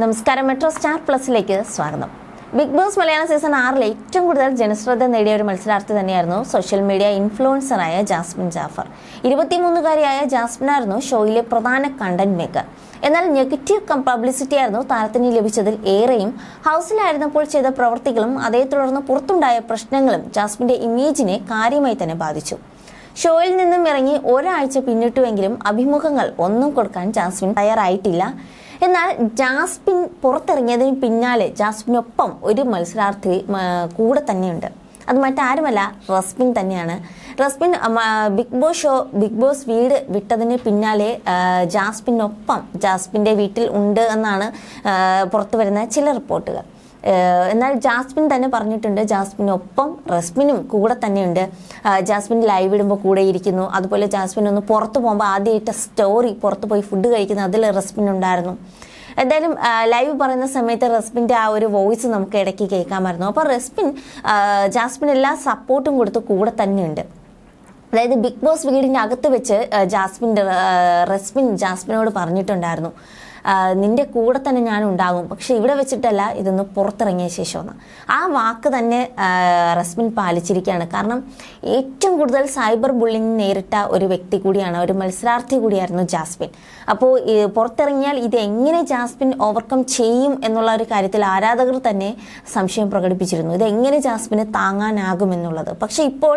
നമസ്കാരം metro star പ്ലസിലേക്ക് സ്വാഗതം. Big boss Malayalam season ആറിൽ ഏറ്റവും കൂടുതൽ ജനശ്രദ്ധ നേടിയ ഒരു മത്സരാർത്ഥി തന്നെയായിരുന്നു സോഷ്യൽ മീഡിയ ഇൻഫ്ലുവൻസറായ ജാസ്മിൻ ജാഫർ. ഇരുപത്തിമൂന്നുകാരിയായ ജാസ്മിനായിരുന്നു ഷോയിലെ പ്രധാന കണ്ടന്റ് മേക്കർ എന്നാൽ നെഗറ്റീവ് പബ്ലിസിറ്റി ആയിരുന്നു താരത്തിന് ലഭിച്ചതിൽ ഏറെയും. ഹൗസിലായിരുന്നപ്പോൾ ചെയ്ത പ്രവൃത്തികളും അതേ തുടർന്ന് പുറത്തുണ്ടായ പ്രശ്നങ്ങളും ജാസ്മിന്റെ ഇമേജിനെ കാര്യമായി തന്നെ ബാധിച്ചു. ഷോയിൽ നിന്നും ഇറങ്ങി ഒരാഴ്ച പിന്നിട്ടുവെങ്കിലും അഭിമുഖങ്ങൾ ഒന്നും കൊടുക്കാൻ ജാസ്മിൻ തയ്യാറായിട്ടില്ല. എന്നാൽ ജാസ്പിൻ പുറത്തിറങ്ങിയതിന് പിന്നാലെ ജാസ്മിനൊപ്പം ഒരു മത്സരാർത്ഥി കൂടെ തന്നെയുണ്ട്. അത് മറ്റാരുമല്ല റസ്മിൻ തന്നെയാണ്. Rasmin big boss show big boss വീട് വിട്ടതിന് പിന്നാലെ ജാസ്പിനൊപ്പം ജാസ്മിന്റെ വീട്ടിൽ ഉണ്ട് എന്നാണ് പുറത്തു വരുന്ന ചില റിപ്പോർട്ടുകൾ. എന്നാൽ ജാസ്മിൻ തന്നെ പറഞ്ഞിട്ടുണ്ട്. ജാസ്മിനൊപ്പം റസ്മിനും കൂടെ തന്നെയുണ്ട്. ജാസ്മിൻ ലൈവ് ഇടുമ്പോൾ കൂടെ ഇരിക്കുന്നു. അതുപോലെ ജാസ്മിൻ ഒന്ന് പുറത്ത് പോകുമ്പോൾ ആദ്യമായിട്ട് സ്റ്റോറി പുറത്ത് പോയി ഫുഡ് കഴിക്കുന്നു. അതിൽ റസ്മിൻ ഉണ്ടായിരുന്നു. എന്തായാലും ലൈവ് പറയുന്ന സമയത്ത് റസ്മിന്റെ ആ ഒരു വോയിസ് നമുക്ക് ഇടയ്ക്ക് കേൾക്കാമായിരുന്നു. അപ്പോൾ റസ്മിൻ ജാസ്മിൻ എല്ലാ സപ്പോർട്ടും കൊടുത്ത് കൂടെ തന്നെയുണ്ട്. അതായത് ബിഗ് ബോസ് വീടിന്റെ അകത്ത് വെച്ച് ജാസ്മിന്റെ റസ്മിൻ ജാസ്മിനോട് പറഞ്ഞിട്ടുണ്ടായിരുന്നു. നിന്റെ കൂടെ തന്നെ ഞാൻ ഉണ്ടാകും പക്ഷെ ഇവിടെ വെച്ചിട്ടല്ല ഇതൊന്ന് പുറത്തിറങ്ങിയ ശേഷമെന്ന് ആ വാക്ക് തന്നെ റസ്മിൻ പാലിച്ചിരിക്കുകയാണ്. കാരണം ഏറ്റവും കൂടുതൽ സൈബർ ബുള്ളിങ് നേരിട്ട ഒരു വ്യക്തി കൂടിയാണ് ഒരു മത്സരാർത്ഥി കൂടിയായിരുന്നു ജാസ്മിൻ. അപ്പോൾ പുറത്തിറങ്ങിയാൽ ഇത് എങ്ങനെ ജാസ്മിൻ ഓവർകം ചെയ്യും എന്നുള്ള ഒരു കാര്യത്തിൽ ആരാധകർ തന്നെ സംശയം പ്രകടിപ്പിച്ചിരുന്നു. ഇത് എങ്ങനെ ജാസ്മിന് താങ്ങാനാകുമെന്നുള്ളത് പക്ഷേ ഇപ്പോൾ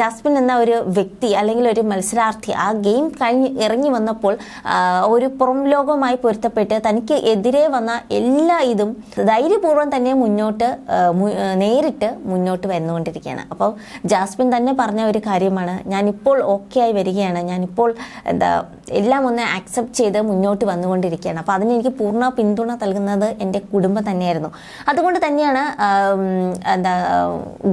ജാസ്മിൻ എന്ന ഒരു വ്യക്തി അല്ലെങ്കിൽ ഒരു മത്സരാർത്ഥി ആ ഗെയിം കഴിഞ്ഞ് ഇറങ്ങി വന്നപ്പോൾ ഒരു പുറം ലോകവുമായി പൊരുത്തപ്പെട്ട് തനിക്ക് എതിരെ വന്ന എല്ലാ ഇതും ധൈര്യപൂർവം തന്നെ മുന്നോട്ട് നേരിട്ട് മുന്നോട്ട് വന്നുകൊണ്ടിരിക്കുകയാണ്. അപ്പോൾ ജാസ്മിൻ തന്നെ പറഞ്ഞ ഒരു കാര്യമാണ് ഞാനിപ്പോൾ ഓക്കെ ആയി വരികയാണ്. ഞാനിപ്പോൾ എന്താ എല്ലാം ഒന്ന് ആക്സെപ്റ്റ് ചെയ്ത് മുന്നോട്ട് വന്നുകൊണ്ടിരിക്കുകയാണ്. അപ്പോൾ അതിന് എനിക്ക് പൂർണ പിന്തുണ നൽകുന്നത് എന്റെ കുടുംബം തന്നെയായിരുന്നു. അതുകൊണ്ട് തന്നെയാണ് എന്താ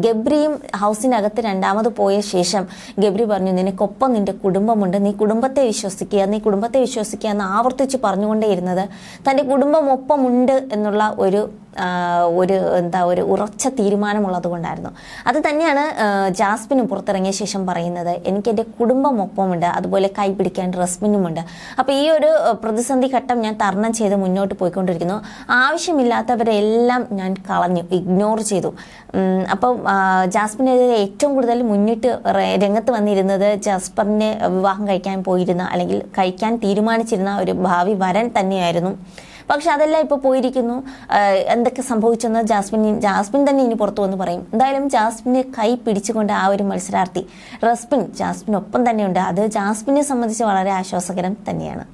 ഗബ്രിയും ഹൗസിനകത്ത് രണ്ടാമത് പോയ ശേഷം ഗബ്രി പറഞ്ഞു നിനക്കൊപ്പം നിന്റെ കുടുംബമുണ്ട്. നീ കുടുംബത്തെ വിശ്വസിക്കുക. നീ കുടുംബത്തെ വിശ്വസിക്കുക എന്ന് ആവർത്തിച്ച് പറഞ്ഞുകൊണ്ടേയിരുന്നത് തന്റെ കുടുംബം ഒപ്പമുണ്ട് എന്നുള്ള ഒരു ഒരു എന്താ ഒരു ഉറച്ച തീരുമാനമുള്ളത് കൊണ്ടായിരുന്നു അത് തന്നെയാണ് ജാസ്മിന് പുറത്തിറങ്ങിയ ശേഷം പറയുന്നത്. എനിക്ക് എന്റെ കുടുംബം ഒപ്പമുണ്ട് അതുപോലെ കൈ പിടിക്കാൻ റസ്മിനുമുണ്ട്. അപ്പോൾ ഈ ഒരു പ്രതിസന്ധി ഘട്ടം ഞാൻ തരണം ചെയ്ത് മുന്നോട്ട് പോയിക്കൊണ്ടിരിക്കുന്നു. ആവശ്യമില്ലാത്തവരെല്ലാം ഞാൻ കളഞ്ഞു ഇഗ്നോർ ചെയ്തു. അപ്പം ജാസ്മിനെതിരെ ഏറ്റവും കൂടുതൽ മുന്നിട്ട് രംഗത്ത് വന്നിരുന്നത് ജാസ്പറിനെ വിവാഹം കഴിക്കാൻ പോയിരുന്ന അല്ലെങ്കിൽ കഴിക്കാൻ തീരുമാനിച്ചിരുന്ന ഒരു ഭാവി വരൻ തന്നെയായിരുന്നു. പക്ഷെ അതെല്ലാം ഇപ്പൊ പോയിരിക്കുന്നു. എന്തൊക്കെ സംഭവിച്ചെന്ന് ജാസ്മിൻ ജാസ്മിൻ തന്നെ ഇനി പുറത്തു വന്ന് പറയും. എന്തായാലും ജാസ്മിനെ കൈ പിടിച്ചുകൊണ്ട് ആ ഒരു മത്സരാർത്ഥി റസ്മിൻ ജാസ്മിനൊപ്പം തന്നെയുണ്ട്. അത് ജാസ്മിനെ സംബന്ധിച്ച് വളരെ ആശ്വാസകരം തന്നെയാണ്.